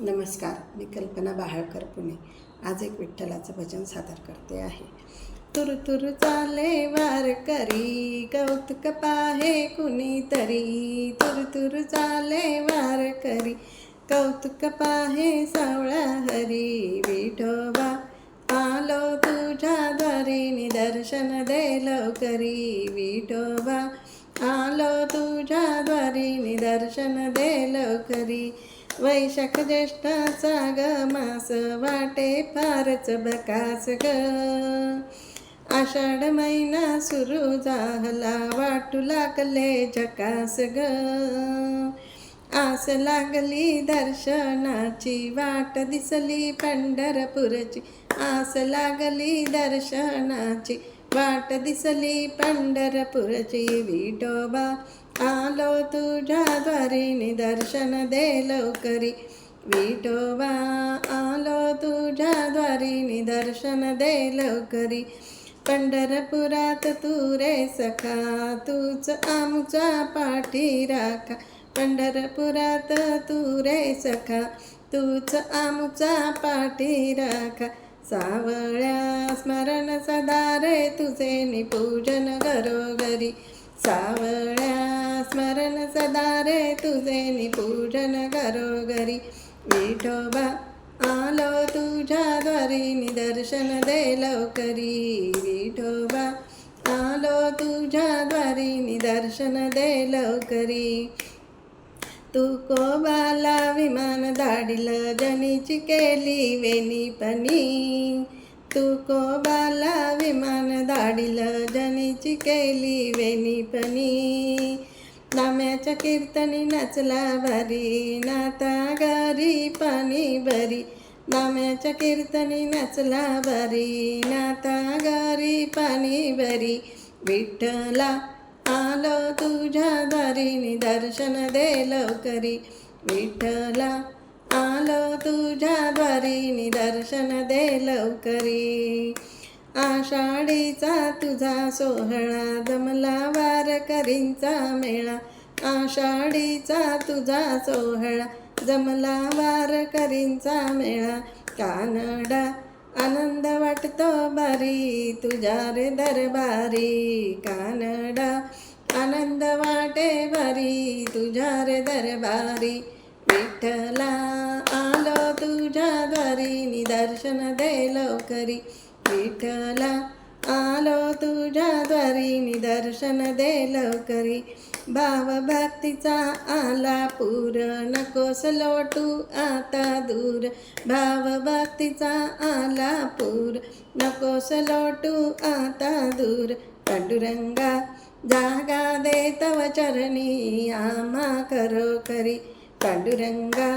नमस्कार मी कल्पना बाहळकर पुणे. आज एक विठ्ठलाचं भजन सादर करते आहे. तुर तुर चाले वार करी कौतुक पाहे कुणीतरी. तुर तुर चाले वार करी कौतुक पाहे सावळा हरी. विठोबा आलो तुझ्या द्वारी निदर्शन दे लवकरी. विठोबा आलो तुझ्या द्वारी निदर्शन दे लवकरी. वैशाख ज्येष्ठाचा ग मास वाटे फारच बकास ग. आषाढ महिना सुरू झाला वाटू लागले झकास ग. आस लागली दर्शनाची वाट दिसली पंढरपूरची. आस लागली दर्शनाची वाट दिसली पंढरपूरची. विठोबा आलो तुझ्या द्वारी निदर्शन दे लवकरी विठोबा आलो तुझ्या द्वारी निदर्शन दे लवकरी पंढरपुरात तू रे सखा तूच आमचा पाठी राखा पंढरपुरात तू रे सखा तूच आमचा पाठी राखा सावळ्या स्मरण सदा रे तुझे निपूजन घरोघरी. सावळ्या स्मरण सदा रे तुझे निपूजन घरोघरी विठोबा आलो तुझ्या द्वारी निदर्शन दे लवकरी. विठोबा आलो तुझ्या द्वारी निदर्शन दे लवकरी. तू कोबाला विमान दाडीला जनीची केली वेणी पणी तू कोबाला विमान दाडीला जनीची केली वेणी नाम्याच्या कीर्तनी नचला भारी नाता गारी पाणी भरी नाम्याच्या कीर्तनी नचला भारी नाता गारी पाणी बरी विठ्ठला आलो तुझ्या दारी दर्शन दे लवकरी. विठ्ठला आलो तुझ्या द्वारी दर्शन दे लवकरी. आषाढीचा तुझा सोहळा जमला वारकरींचा मेळा आषाढीचा तुझा सोहळा? जमला वारकरींचा मेळा कानडा आनंद वाटतो बारी तुझ्या रे दरबारी. कानडा आनंद वाटे बारी तुझ्या रे दरबारी. विठ्ठला आलो तुझ्या द्वारी निदर्शन दे लवकरी. विठ्ठला आलो तुझ्या द्वारी निदर्शन दे लवकरी. भाव भक्तीचा आला पूर नकोस लोटू आता दूर. भाव भक्तीचा आला पूर नकोस लोटू आता दूर. पांडुरंगा जागा दे तव चरणी आम्हा करो करी. पांडुरंगा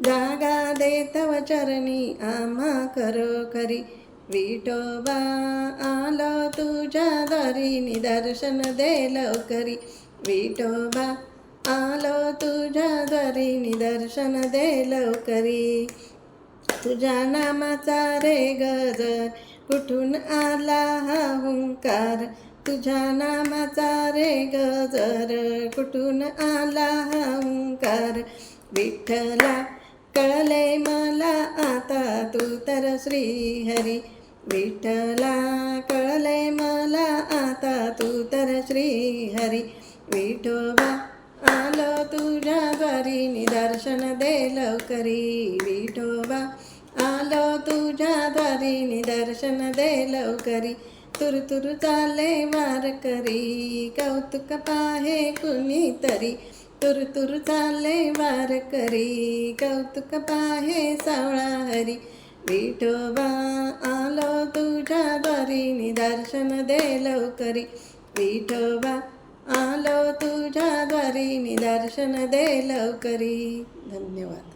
जागा दे तव चरणी आम्हा करो करी. विठोबा आलो तुझ्या दारी निदर्शन दे लवकरी. विठोबा आलो तुझ्या दारी निदर्शन दे लवकरी. तुझ्या नामाचा रे गजर कुठून आला हा हुंकार? तुझ्या नामाचा रे गजर कुठून आला हा हुंकार? विठ्ठला कळले मला आता तू तर श्रीहरी. विठ्ठला कळले मला आता तू तर श्रीहरी. विठोबा आलो तुझ्या द्वारी निदर्शन दे लवकरी. विठोबा आलो तुझ्या द्वारी निदर्शन दे लवकरी. तुर तुर चाले वार करी कौतुक पाहे कुणीतरी. तुर तुर चाले वार करी कौतुक पाहे सावळा हरी. विठोबा आलो तुझ्या द्वारी निदर्शन दे लवकरी. विठोबा आलो तुझ्या द्वारी निदर्शन दे लवकरी. धन्यवाद.